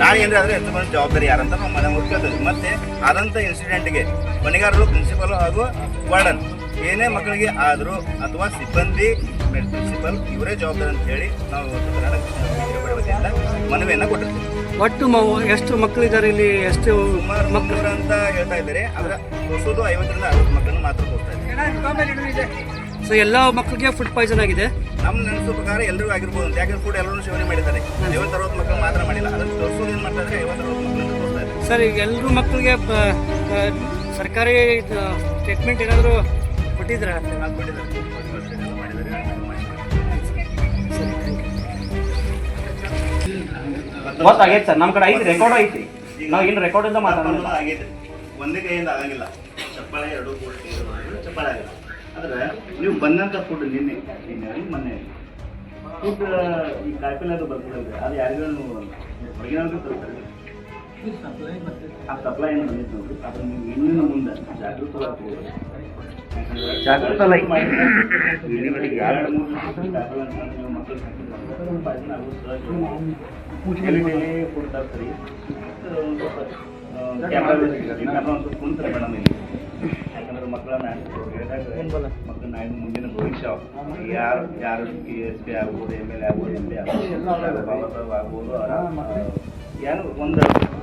ನಾಳೆ ಏನಾದ್ರೆ ಆದ್ರೆ ಹೆಚ್ಚು ಮಂದಿ ಜವಾಬ್ದಾರಿ ಯಾರಂತ ನಾವು ಮನೆ ಮುಚ್ಕೋತೀವಿ ಮತ್ತೆ ಆದಂಥ ಇನ್ಸಿಡೆಂಟ್ಗೆ ಹೊಣೆಗಾರರು ಪ್ರಿನ್ಸಿಪಲ್ ಹಾಗೂ ವಾರ್ಡನ್ ಏನೇ ಮಕ್ಕಳಿಗೆ ಆದರೂ ಅಥವಾ ಸಿಬ್ಬಂದಿ ಪ್ರಿನ್ಸಿಪಲ್ ಇವರೇ ಜವಾಬ್ದಾರಿ ಅಂತ ಹೇಳಿ ನಾವು ಇವತ್ತು ಕರ್ನಾಟಕ ಶಿಕ್ಷಣ ವತಿಯಿಂದ ಮನವಿಯನ್ನು ಕೊಟ್ಟಿರ್ತೀವಿ. ಒಟ್ಟು ಮ- ಎಷ್ಟು ಮಕ್ಕಳಿದ್ದಾರೆ ಇಲ್ಲಿ? ಎಷ್ಟು ಸುಮಾರು ಮಕ್ಕಳು ಅಂತ ಹೇಳ್ತಾ ಇದ್ದಾರೆ. ಅದರ ಹೊಸದು ಐವತ್ತರಿಂದ ಅರವತ್ತು ಮಕ್ಕಳನ್ನು ಮಾತ್ರ ಕೊಡ್ತಾ ಇದ್ದಾರೆ. ಸೊ ಎಲ್ಲ ಮಕ್ಕಳಿಗೆ ಫುಡ್ ಪಾಯ್ಸನ್ ಆಗಿದೆ. ನಮ್ಮ ನೆನಪು ಪ್ರಕಾರ ಎಲ್ಲರಿಗೂ ಆಗಿರ್ಬೋದು. ಅಂತ ಯಾಕಂದ್ರೆ ಕೂಡ ಎಲ್ಲರೂ ಸೇವನೆ ಮಾಡಿದ್ದಾರೆ. ಐವತ್ತು ಅರವತ್ತು ಮಕ್ಕಳು ಮಾತ್ರ ಮಾಡಿಲ್ಲ. ಅದನ್ನು ತೋರಿಸೋದು ಏನು ಮಾಡ್ತಾ ಇದ್ದಾರೆ ಐವತ್ತು ಅರವತ್ತು ಮಕ್ಕಳನ್ನು ತೋರಿಸ್ತಾ ಇದ್ದಾರೆ. ಸರ್ ಈಗ ಎಲ್ಲರೂ ಮಕ್ಕಳಿಗೆ ಸರ್ಕಾರಿ ಟ್ರೀಟ್ಮೆಂಟ್ ಏನಾದರೂ ಕೊಟ್ಟಿದ್ದೀರಾ? ಅದು ಕೊಟ್ಟಿದ್ದಾರೆ. ಗೊತ್ತಾಗೈತೆ ಸರ್. ನಮ್ಮ ಕಡೆ ಐತಿ ರೆಕಾರ್ಡ್ ಐತಿ. ನಾವು ಏನು ರೆಕಾರ್ಡಿಂದ ಮಾತಾಡೋಣ ಆಗೈತೆ. ಒಂದೇ ಕೈಯಿಂದ ಆಗಂಗಿಲ್ಲ. ಚಪ್ಪಾಳೆ ಎರಡು ಕೂಡ ಚಪ್ಪಾಳೆ ಆಗಿಲ್ಲ ಆದ್ರೆ ನೀವು ಬಂದಂಥ ಫುಡ್ ನಿನ್ನೆ ನಿನ್ನೆ ಮೊನ್ನೆ ಫುಡ್ ಈ ಕಾಯಿಪಲ್ಲೆ ಅದು ಬರ್ತದಲ್ರಿ ಅದು ಯಾರಿಗೂ ಹೊರಗಿನವ್ರಿಗೂ ತರ್ತಾರೆ ಆ ಸಪ್ಲೈ ಏನು ಬಂದಿತ್ತು ಆದ್ರೆ ಅದನ್ನ ನೀವು ಇನ್ನೂ ಮುಂದೆ ಜಾಗೃತವಾಗಿ ಜಾಗೃತ ಲೈಕ್ ಮಾಡಿ ಎರಡು ಮೂರು ಕಾಯಿಪಲ್ಲೆ ಅಂತಂದ್ರೆ ನೀವು ಮಕ್ಕಳು ಸಾಕಿದ್ರೆ ಡೈಲಿ ಡೈಲಿ ಫುಡ್ ತರ್ತೀರಿ ಕ್ಯಾಮ್ರಾ ಕ್ಯಾಮ್ರಾ ಒಂದು ಕುಂತಾರೆ ಮೇಡಮ್ ಇಲ್ಲಿ ಯಾಕಂದ್ರೆ ಮಕ್ಕಳನ್ನ ಹೇಳಿದಾಗ ಮಕ್ಕಳ ನಾಳೆ ಮುಂದಿನ ಭವಿಷ್ಯ ಯಾರು ಯಾರು ಎಸ್ ಪಿ ಆಗ್ಬೋದು, ಎಂ ಎಲ್ ಎ ಆಗ್ಬೋದು, ಎಂ ಪಿ ಆಗ್ಬೋದು ಆಗ್ಬೋದು ಏನು ಒಂದು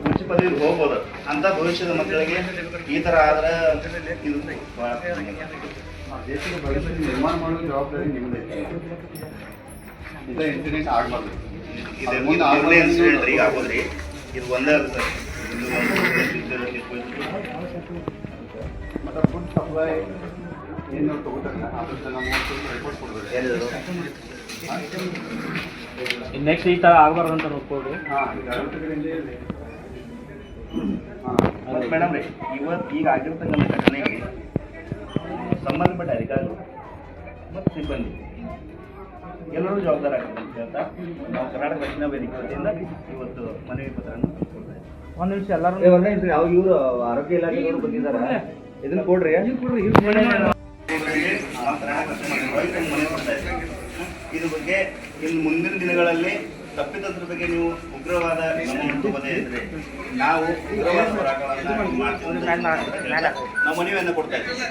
ಉಚ್ಚ ಪದವಿಗೆ ಹೋಗ್ಬೋದು. ಅಂತ ಭವಿಷ್ಯದ ಮಕ್ಕಳಿಗೆ ಈ ಥರ ಆದ್ರೆ ಇದು ದೇಶದ ಭವಿಷ್ಯ ನಿರ್ಮಾಣ ಮಾಡೋ ಜವಾಬ್ದಾರಿ ನಿಮ್ಮದೈತಿ ಇದೇ ಇನ್ಸಿಡೆಂಟ್ ಆಗಬಾರ್ದು ಇದು ಇದು ಮೊದಲನೇ ಇನ್ಸಿಡೆಂಟ್ ರೀ ಆಗೋದ್ರಿ ಇದು ಒಂದೇ ಸರ್. ಮತ್ತು ಫುಡ್ ಸಪ್ಲೈ ಏನು ತಗೋತಾರಲ್ಲ ಅದ್ರದ್ದು ನಮ್ಮ ರಿಪೋರ್ಟ್ ಕೊಡ್ಬೇಕು. ನೆಕ್ಸ್ಟ್ ಈ ಥರ ಆಗಬಾರ್ದು ಅಂತ ನೋಡ್ಕೊಳ್ರಿ ಮೇಡಮ್ ರೀ ಇವತ್ತು ಈಗ ಆಗಿರ್ತಕ್ಕಂಥ ಘಟನೆಗೆ ಸಂಬಂಧಪಟ್ಟ ಅಧಿಕಾರಿಗಳು ಮತ್ತು ಸಿಬ್ಬಂದಿ ಎಲ್ಲರೂ ಜವಾಬ್ದಾರ ಆಗ್ತದೆ ಅಂತ ಹೇಳ್ತಾ ನಾವು ಕರ್ನಾಟಕ ರಕ್ಷಣಾ ವೇದಿಕೆ ವತಿಯಿಂದ ಇವತ್ತು ಮನವಿ ಪತ್ರವನ್ನು ಕೊಡ್ತಾ ಇದ್ದೀವಿ. ಒಂದು ನಿಮಿಷ ಎಲ್ಲರೂ ಯಾವ ಇವರು ಆರೋಗ್ಯ ಇಲಾಖೆಯವರು ಬಂದಿದ್ದಾರೆ? ಇದನ್ನು ಕೊಡ್ರಿ. ಇದ್ರ ಬಗ್ಗೆ ಇನ್ನು ಮುಂದಿನ ದಿನಗಳಲ್ಲಿ ತಪ್ಪಿತಂತ್ರ ಬಗ್ಗೆ ನೀವು ಉಗ್ರವಾದ ಇದ್ರೆ ನಾವು ಉಗ್ರವಾದ ಹೋರಾಟವನ್ನು ಮಾಡ್ತೀವಿ. ನಾವು ಮನವಿಯನ್ನು ಕೊಡ್ತಾ ಇದ್ದೀವಿ.